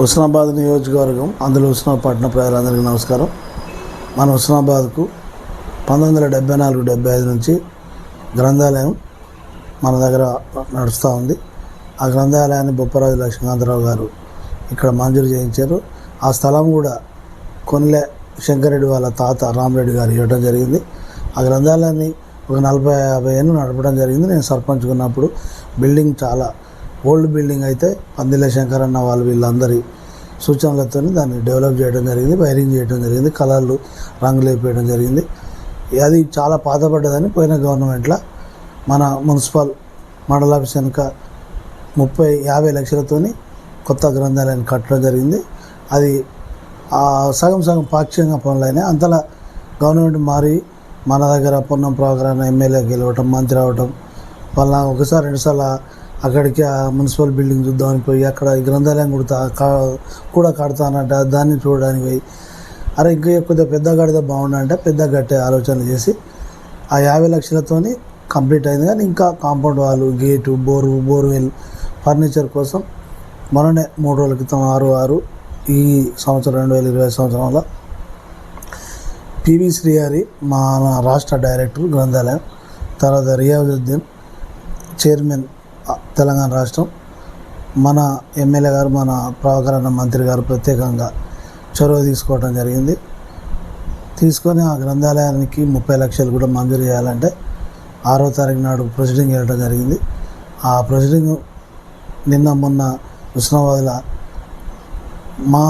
హుస్నాబాద్ నియోజకవర్గం అందులో హుస్నాబాద్ పట్టణ ప్రజలందరికీ నమస్కారం. మన హుస్నాబాద్కు పంతొమ్మిది వందల డెబ్బై నాలుగు డెబ్బై ఐదు నుంచి గ్రంథాలయం మన దగ్గర నడుస్తూ ఉంది. ఆ గ్రంథాలయాన్ని బొప్పరాజు లక్ష్మీకాంతరావు గారు ఇక్కడ మంజూరు చేయించారు. ఆ స్థలం కూడా కొనిలే శంకరెడ్డి వాళ్ళ తాత రామరెడ్డి గారు ఇవ్వడం జరిగింది. ఆ గ్రంథాలయాన్ని ఒక నలభై యాభై ఏళ్ళు నడపడం జరిగింది. నేను సర్పంచ్ ఉన్నప్పుడు బిల్డింగ్ చాలా ఓల్డ్ బిల్డింగ్ అయితే పందిల శంకర్ అన్న వాళ్ళు వీళ్ళందరి సూచనలతో దాన్ని డెవలప్ చేయడం జరిగింది వైరింగ్ చేయడం జరిగింది కలర్లు రంగులు వేయడం జరిగింది. అది చాలా పాతపడ్డదని పోయిన గవర్నమెంట్లో మన మున్సిపల్ మండల ఆఫీస్ వెనుక ముప్పై యాభై లక్షలతోని కొత్త గ్రంథాలయాన్ని కట్టడం జరిగింది. అది సగం సగం పాక్షికంగా పనులైనాయి అంతలా గవర్నమెంట్ మారి మన దగ్గర పొన్నం ప్రోగ్రామ్ ఎమ్మెల్యే గెలవటం మంత్రి అవటం వల్ల ఒకసారి రెండుసార్లు అక్కడికి ఆ మున్సిపల్ బిల్డింగ్ చూద్దామని పోయి అక్కడ ఈ గ్రంథాలయం కుడతా కూడా కడతానంట. దాన్ని చూడడానికి పోయి. అరే ఇంకా కొద్దిగా పెద్ద కడితే బాగుండంటే. పెద్ద కట్టే ఆలోచన చేసి ఆ యాభై లక్షలతోని కంప్లీట్ అయింది. కానీ ఇంకా కాంపౌండ్ వాళ్ళు గేటు బోరు బోర్వెల్ ఫర్నిచర్ కోసం మననే మూడు రోజుల క్రితం ఆరు ఆరు ఈ సంవత్సరం రెండు వేల ఇరవై సంవత్సరంలో పివి శ్రీహరి మా రాష్ట్ర డైరెక్టర్ గ్రంథాలయం తర్వాత రియాజుద్దీన్ చైర్మన్ తెలంగాణ రాష్ట్రం. మన ఎమ్మెల్యే గారు మన ప్రభాకరణ మంత్రి గారు ప్రత్యేకంగా చొరవ తీసుకోవడం జరిగింది. తీసుకొని ఆ గ్రంథాలయానికి ముప్పై లక్షలు కూడా మంజూరు చేయాలంటే ఆరో తారీఖు నాడు ప్రొసీడింగ్ వెళ్ళడం జరిగింది. ఆ ప్రొసీడింగ్ నిన్న మొన్న హుస్నాబాద్లో మా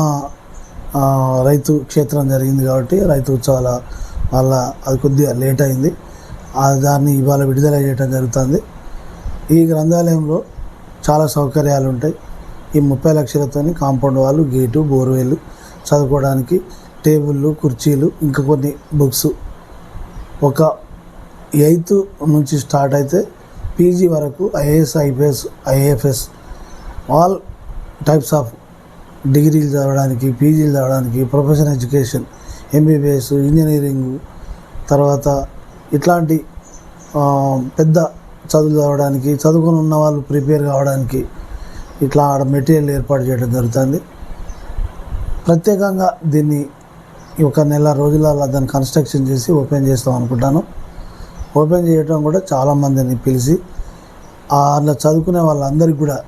రైతు క్షేత్రం జరిగింది కాబట్టి రైతు ఉత్సవాల వల్ల అది కొద్దిగా లేట్ అయింది. దాన్ని ఇవాళ విడుదల చేయడం జరుగుతుంది. ఈ గ్రంథాలయంలో చాలా సౌకర్యాలు ఉంటాయి. ఈ ముప్పై లక్షలతోని కాంపౌండ్ వాళ్ళు గేటు బోర్వెల్ చదువుకోవడానికి టేబుళ్ళు కుర్చీలు ఇంకా కొన్ని బుక్స్. ఒక ఎయిత్ నుంచి స్టార్ట్ అయితే పీజీ వరకు IAS IPS IAFS all types of డిగ్రీలు చదవడానికి పీజీలు చదవడానికి ప్రొఫెషనల్ ఎడ్యుకేషన్ ఎంబీబీఎస్ ఇంజనీరింగ్ తర్వాత ఇట్లాంటి పెద్ద చదువు చదవడానికి చదువుకుని ఉన్న వాళ్ళు ప్రిపేర్ కావడానికి ఇట్లా ఆడ మెటీరియల్ ఏర్పాటు చేయడం జరుగుతుంది. ప్రత్యేకంగా దీన్ని ఒక నెల రోజులలో దాన్ని కన్స్ట్రక్షన్ చేసి ఓపెన్ చేస్తాం అనుకుంటాను. ఓపెన్ చేయడం కూడా చాలామందిని పిలిచి ఆ అలా చదువుకునే వాళ్ళందరికీ కూడా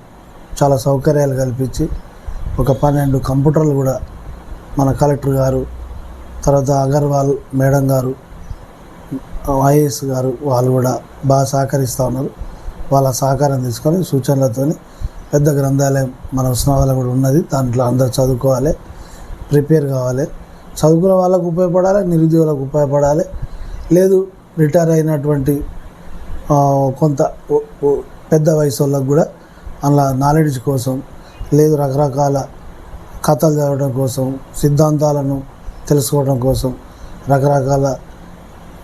చాలా సౌకర్యాలు కల్పించి ఒక పన్నెండు కంప్యూటర్లు కూడా మన కలెక్టర్ గారు తర్వాత అగర్వాల్ మేడం గారు ఐఏఎస్ గారు వాళ్ళు కూడా బాగా సహకరిస్తూ ఉన్నారు. వాళ్ళ సహకారం తీసుకొని సూచనలతో పెద్ద గ్రంథాలయం మన ఉస్మానాబాద్లో కూడా ఉన్నది. దాంట్లో అందరు చదువుకోవాలి ప్రిపేర్ కావాలి. చదువుకున్న వాళ్ళకు ఉపయోగపడాలి నిరుద్యోగులకు ఉపయోగపడాలి. లేదు రిటైర్ అయినటువంటి కొంత పెద్ద వయసు వాళ్ళకు కూడా అలా నాలెడ్జ్ కోసం లేదు రకరకాల కథలు చదవడం కోసం సిద్ధాంతాలను తెలుసుకోవడం కోసం రకరకాల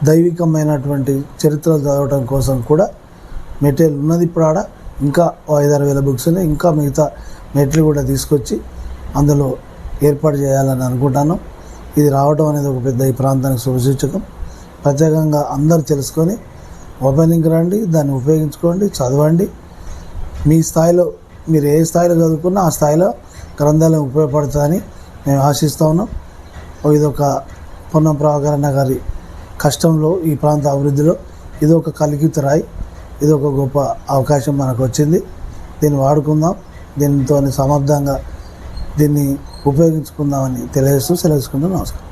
దైవికమైనటువంటి చరిత్ర చదవటం కోసం కూడా మెటీరియల్ ఉన్నది ఇప్పుడు ఆడ. ఇంకా ఐదారు వేల బుక్స్ ఉన్నాయి. ఇంకా మిగతా మెటీరియల్ కూడా తీసుకొచ్చి అందులో ఏర్పాటు చేయాలని అనుకుంటాను. ఇది రావడం అనేది ఒక పెద్ద ఈ ప్రాంతానికి శుభసూచకం. ప్రత్యేకంగా అందరూ తెలుసుకొని ఓపెనింగ్ రండి దాన్ని ఉపయోగించుకోండి చదవండి. మీ స్థాయిలో మీరు ఏ స్థాయిలో చదువుకున్నా ఆ స్థాయిలో గ్రంథాలయం ఉపయోగపడుతుందని మేము ఆశిస్తా ఉన్నాం. ఇది ఒక పొన్నం ప్రభాకరణ గారి కష్టంలో ఈ ప్రాంత అభివృద్ధిలో ఇది ఒక కలికిత రాయి ఇది ఒక గొప్ప అవకాశం మనకు వచ్చింది. దీన్ని వాడుకుందాం. దీనితో సమర్థంగా దీన్ని ఉపయోగించుకుందామని తెలియజేస్తూ సెలవుకుంటూ నమస్కారం.